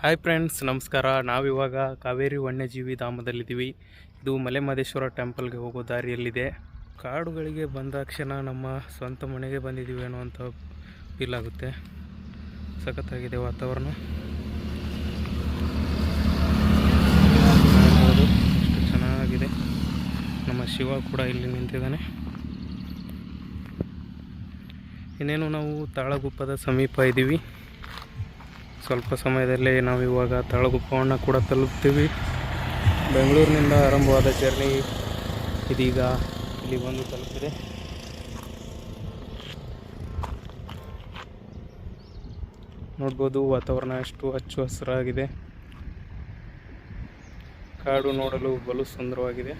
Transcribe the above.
Hi friends ನಮಸ್ಕಾರ. ನಾವಿವಾಗ ಕಾವೇರಿ ವನ್ಯಜೀವಿ ಧಾಮದಲ್ಲಿದ್ದೀವಿ. ಇದು ಮಲೆಮಹದೇಶ್ವರ ಟೆಂಪಲ್ಗೆ ಹೋಗೋ ದಾರಿಯಲ್ಲಿದೆ. ಕಾಡುಗಳಿಗೆ ಬಂದಾಕ್ಷಣ ನಮ್ಮ ಸ್ವಂತ ಮನೆಗೆ ಬಂದಿದ್ದೀವಿ ಅನ್ನುವಂಥ ಫೀಲ್ ಆಗುತ್ತೆ ಸಖತ್ತಾಗಿದೆ ವಾತಾವರಣ. ಎಷ್ಟು ಚೆನ್ನಾಗಿದೆ. ನಮ್ಮ ಶಿವ ಕೂಡ ಇಲ್ಲಿ ನಿಂತಿದ್ದಾನೆ. ಇನ್ನೇನು ನಾವು ತಾಳಗುಪ್ಪದ ಸಮೀಪ ಇದ್ದೀವಿ. ಸ್ವಲ್ಪ ಸಮಯದಲ್ಲೇ ನಾವು ಇವಾಗ ತಳಗುಪ್ಪವನ್ನು ಕೂಡ ತಲುಪ್ತೀವಿ. ಬೆಂಗಳೂರಿನಿಂದ ಆರಂಭವಾದ ಜರ್ನಿ ಇದೀಗ ಇಲ್ಲಿ ಬಂದು ತಲುಪಿದೆ. ನೋಡ್ಬೋದು ವಾತಾವರಣ ಎಷ್ಟು ಹಚ್ಚು ಹಸಿರಾಗಿದೆ. ಕಾಡು ನೋಡಲು ಬಲು ಸುಂದರವಾಗಿದೆ.